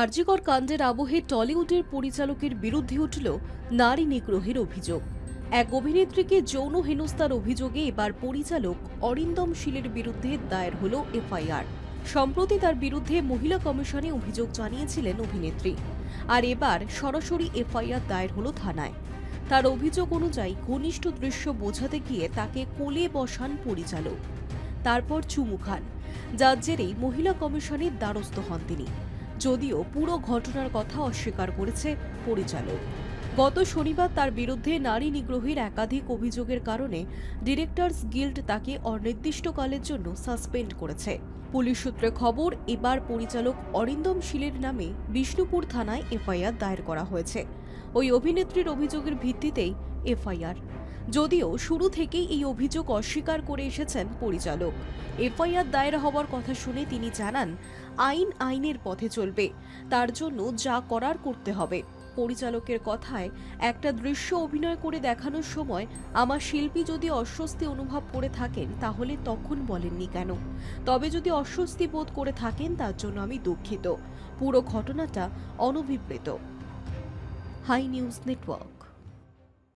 আরজিকর কাণ্ডের আবহে টলিউডের পরিচালকের বিরুদ্ধে উঠল নারী নিগ্রহের অভিযোগ। এক অভিনেত্রীকে যৌন হেনস্থার অভিযোগে এবার পরিচালক অরিন্দম শীলের বিরুদ্ধে দায়ের হল এফআইআর। সম্প্রতি তার বিরুদ্ধে মহিলা কমিশনে অভিযোগ জানিয়েছিলেন অভিনেত্রী। আর এবার সরাসরি এফআইআর দায়ের হল থানায়। তার অভিযোগ অনুযায়ী ঘনিষ্ঠ দৃশ্য বোঝাতে গিয়ে তাকে কোলে বসান পরিচালক। তারপর চুমু খান। যার জেরেই মহিলা কমিশনের দ্বারস্থ হন তিনি। যদিও পুরো ঘটনার কথা অস্বীকার করেছে পরিচালক। গত শনিবার তার বিরুদ্ধে নারী নিগ্রহের একাধিক অভিযোগের কারণে ডিরেক্টরস গিল্ড তাকে অনির্দিষ্টকালের জন্য সাসপেন্ড করেছে। পুলিশ সূত্রে খবর, এবার পরিচালক অরিন্দম শীলের নামে বিষ্ণুপুর থানায় এফআইআর দায়ের করা হয়েছে। ওই অভিনেত্রীর অভিযোগের ভিত্তিতেই এফআইআর যদিও শুরু থেকেই এই অভিযোগ অস্বীকার করে এসেছেন পরিচালক। এফআইআর দায়ের হওয়ার কথা শুনে তিনি জানান, আইন আইনের পথে চলবে। তার জন্য যা করার করতে হবে। পরিচালকের কথায় একটা দৃশ্য অভিনয় করে দেখানোর সময় আমার শিল্পী যদি অস্বস্তি অনুভব করে থাকেন, তাহলে তখন বলেননি কেন? তবে যদি অস্বস্তি বোধ করে থাকেন, তার জন্য আমি দুঃখিত। পুরো ঘটনাটা অনভিপ্রেত। High news network.